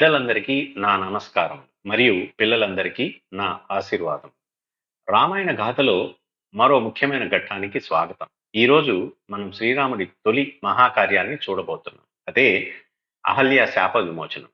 పిల్లలందరికీ నా నమస్కారం మరియు పిల్లలందరికీ నా ఆశీర్వాదం. రామాయణ గాథలో మరో ముఖ్యమైన ఘట్టానికి స్వాగతం. ఈరోజు మనం శ్రీరాముడి తొలి మహాకార్యాన్ని చూడబోతున్నాం. అదే అహల్య శాప విమోచనం.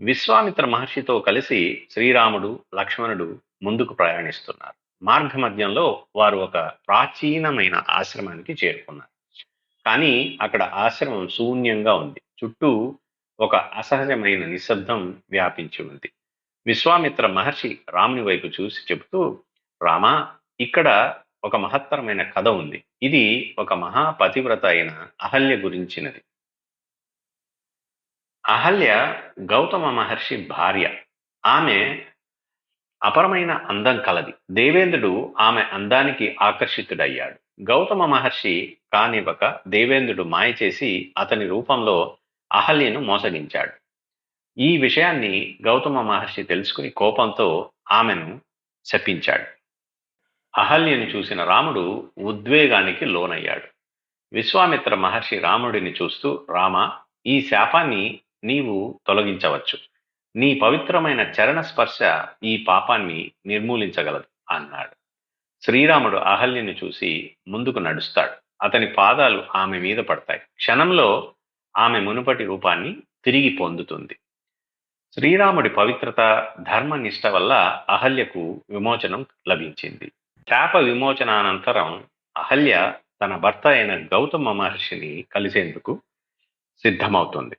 విశ్వామిత్ర మహర్షితో కలిసి శ్రీరాముడు లక్ష్మణుడు ముందుకు ప్రయాణిస్తున్నారు. మార్గ మధ్యంలో వారు ఒక ప్రాచీనమైన ఆశ్రమానికి చేరుకున్నారు. కానీ అక్కడ ఆశ్రమం శూన్యంగా ఉంది. చుట్టూ ఒక అసహజమైన నిశ్శబ్దం వ్యాపించి ఉంది విశ్వామిత్ర మహర్షి రాముని వైపు చూసి చెబుతూ రామా ఇక్కడ ఒక మహత్తరమైన కథ ఉంది. ఇది ఒక మహాపతివ్రత అయిన అహల్య గురించినది. అహల్య గౌతమ మహర్షి భార్య. ఆమె అపరమైన అందం కలది. దేవేంద్రుడు ఆమె అందానికి ఆకర్షితుడయ్యాడు. గౌతమ మహర్షి కానివ్వక దేవేంద్రుడు మాయ చేసి అతని రూపంలో అహల్యను మోసగించాడు. ఈ విషయాన్ని గౌతమ మహర్షి తెలుసుకుని కోపంతో ఆమెను శపించాడు. అహల్యను చూసిన రాముడు ఉద్వేగానికి లోనయ్యాడు. విశ్వామిత్ర మహర్షి రాముడిని చూస్తూ రామ ఈ శాపాన్ని నీవు తొలగించవచ్చు. నీ పవిత్రమైన చరణ స్పర్శ ఈ పాపాన్ని నిర్మూలించగలదు అన్నాడు. శ్రీరాముడు అహల్యను చూసి ముందుకు నడుస్తాడు. అతని పాదాలు ఆమె మీద పడతాయి. క్షణంలో ఆమె మునుపటి రూపాన్ని తిరిగి పొందుతుంది. శ్రీరాముడి పవిత్రత ధర్మనిష్ట వల్ల అహల్యకు విమోచనం లభించింది. శాప విమోచనానంతరం అహల్య తన భర్త అయిన గౌతమ మహర్షిని కలిసేందుకు సిద్ధమవుతుంది.